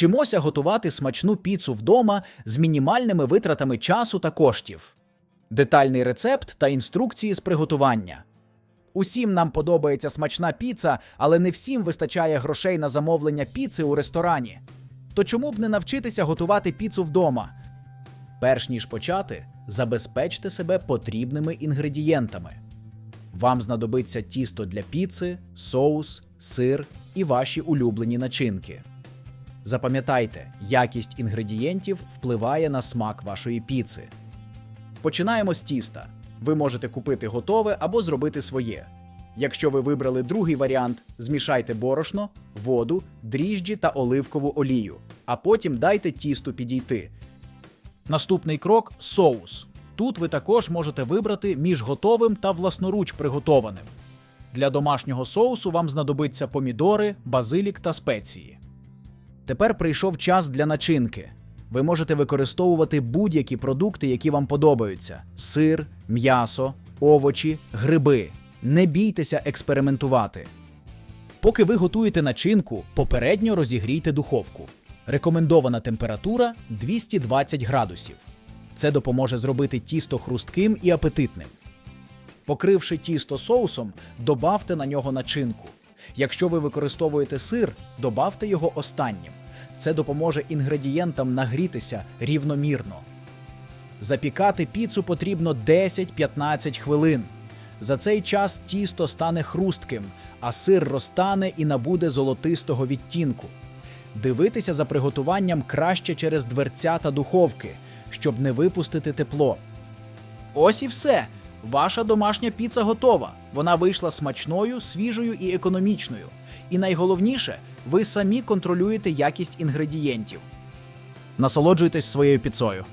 Вчимося готувати смачну піцу вдома з мінімальними витратами часу та коштів. Детальний рецепт та інструкції з приготування. Усім нам подобається смачна піца, але не всім вистачає грошей на замовлення піци у ресторані. То чому б не навчитися готувати піцу вдома? Перш ніж почати, забезпечте себе потрібними інгредієнтами. Вам знадобиться тісто для піци, соус, сир і ваші улюблені начинки. Запам'ятайте, якість інгредієнтів впливає на смак вашої піци. Починаємо з тіста. Ви можете купити готове або зробити своє. Якщо ви вибрали другий варіант, змішайте борошно, воду, дріжджі та оливкову олію, а потім дайте тісту підійти. Наступний крок соус. Тут ви також можете вибрати між готовим та власноруч приготованим. Для домашнього соусу вам знадобиться помідори, базилік та спеції. Тепер прийшов час для начинки. Ви можете використовувати будь-які продукти, які вам подобаються: сир, м'ясо, овочі, гриби. Не бійтеся експериментувати. Поки ви готуєте начинку, попередньо розігрійте духовку. Рекомендована температура 220 градусів. Це допоможе зробити тісто хрустким і апетитним. Покривши тісто соусом, добавте на нього начинку. Якщо ви використовуєте сир, добавте його останнім. Це допоможе інгредієнтам нагрітися рівномірно. Запікати піцу потрібно 10-15 хвилин. За цей час тісто стане хрустким, а сир розтане і набуде золотистого відтінку. Дивитися за приготуванням краще через дверцята духовки, щоб не випустити тепло. Ось і все. Ваша домашня піца готова. Вона вийшла смачною, свіжою і економічною. І найголовніше, ви самі контролюєте якість інгредієнтів. Насолоджуйтесь своєю піцою.